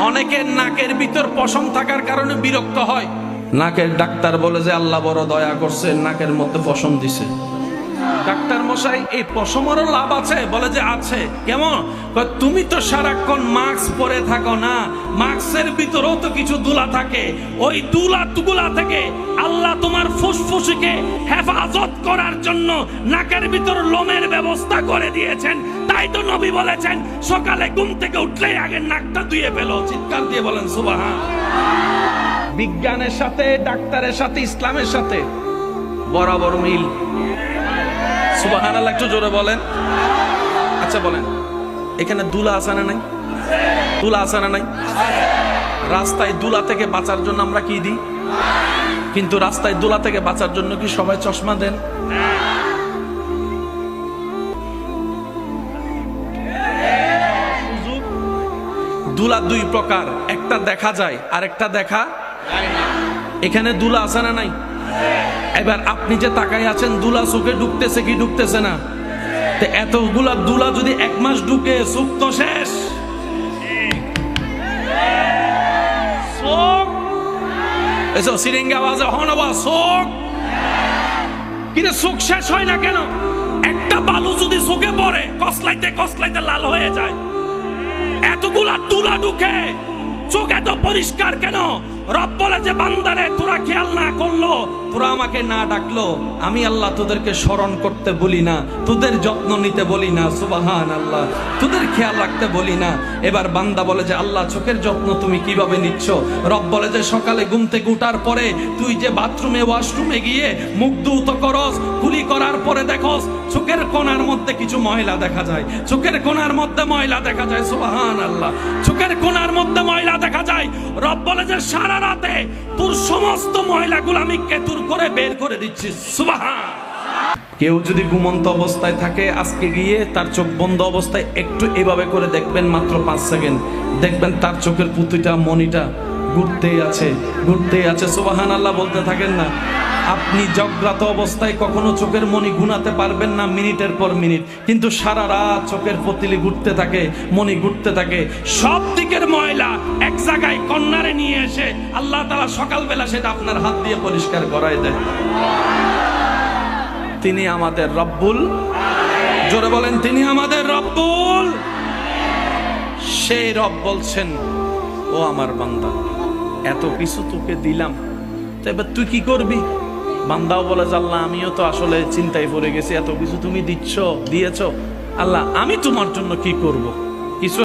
অনেকের নাকের ভিতর পশম থাকার কারণে বিরক্ত হয়। নাকের ডাক্তার বলে যে, আল্লাহ বড় দয়া করছে, নাকের মধ্যে পশম দিছে। ডাক্তার মশাই, এই পশমেরও লাভ আছে? বলে যে আছে। কেমন? তুমি তো সারাক্ষণ মাস্ক পরে থাকো না। মাস্কের ভিতরেও তো কিছু দুলা থাকে। ওই দুলা তুগুলা থেকে আল্লাহ তোমার ফুসফুসিকে হেফাজত করার জন্য নাকের ভিতর লোমের ব্যবস্থা করে দিয়েছেন। তাই তো নবী বলেছেন, সকালে ঘুম থেকে উঠলেই আগে নাকটা ধুয়ে ফেলো। চিৎকার দিয়ে বলেন সুবাহা বিজ্ঞানের সাথে, ডাক্তারের সাথে, ইসলামের সাথে বরাবর মিল। সুবাহান একটু জোরে বলেন। আচ্ছা বলেন। এখানে দুলা আসানা নাই? দুলা আসানা নাই? রাস্তায় দুলা থেকে বাঁচার জন্য আমরা কি দিই? কিন্তু রাস্তায় দুলা থেকে বাঁচার জন্য কি সবাই চশমা দেন? দুলা দুই প্রকার, একটা দেখা যায় আর একটা দেখা এখানে দুলা আসানা নাই? এবার আপনি যে তাকায় আছেন, দুলা চোখে ঢুকতেছে কি ঢুকতেছে না? এতগুলা দুলা যদি এক মাস ঢুকে সুখ তো শেষ। আওয়াজ চোখ। কিন্তু শেষ হয় না কেন? একটা বালু যদি পড়ে, কসলাইতে কসলাইতে লাল হয়ে যায়। এতগুলা তুলা ঢুকে, চোখ এত পরিষ্কার কেন? রব বলে যে বান্দারে, তোরা খেয়াল না করল, তোরা আমাকে না ডাকলো। আমি আল্লাহ তোদেরকে স্মরণ করতে বলি না, তোদের যত্ন নিতে বলি না সুবাহান আল্লাহ তোদের খেয়াল রাখতে বলি না। এবার বান্দা বলে যে, আল্লাহ, চোখের যত্ন তুমি কীভাবে নিচ্ছ? রব বলে যে, সকালে ঘুম উঠার পরে তুই যে বাথরুমে, ওয়াশরুমে গিয়ে মুখ ধৌত করস কুলি করার পরে দেখস, চোখের কোনার মধ্যে কিছু ময়লা দেখা যায়। চোখের কোনার মধ্যে ময়লা দেখা যায় সুবাহান আল্লাহ চোখের কোনার মধ্যে ময়লা দেখা যায়। রব বলে যে, সারা রাতে তোর সমস্ত ময়লাগুলো আমি কেতুর করে বের করে দিচ্ছি। সুবাহান। কেউ যদি ঘুমন্ত অবস্থায় থাকে আজকে গিয়ে তার চোখ বন্ধ অবস্থায় একটু এভাবে করে দেখবেন মাত্র পাঁচ সেকেন্ড। দেখবেন তার চোখের পুঁতিটা মনিটা ঘুরতেই আছে ঘুরতেই আছে। সুবাহান আল্লাহ বলতে থাকেন না। আপনি জগ্রাত অবস্থায় কখনো চোখের মনি গুনাতে পারবেন না মিনিটের পর মিনিট। কিন্তু সারা রাত চোখের পতিলি ঘুরতে থাকে মনি ঘুরতে থাকে। সব দিকের ময়লা এক জায়গায় কন্যারে নিয়ে এসে আল্লাহ তালা সকালবেলা সেটা আপনার হাত দিয়ে পরিষ্কার করায় দেয়। তিনি আমাদের রব্বুল জোরে বলেন, তিনি আমাদের রব্বুল সেই রব বলছেন, ও আমার বান্দা, এত কিছু তোকে দিলাম, তো এবার তুই কি করবি? বান্দাও বলে আল্লাহ, আমিও তো আসলে চিন্তায় পড়ে গেছি, এত কিছু তুমি দিচ্ছ, দিয়েছ। আল্লাহ, আমি তোমার জন্য কি করব? কিছু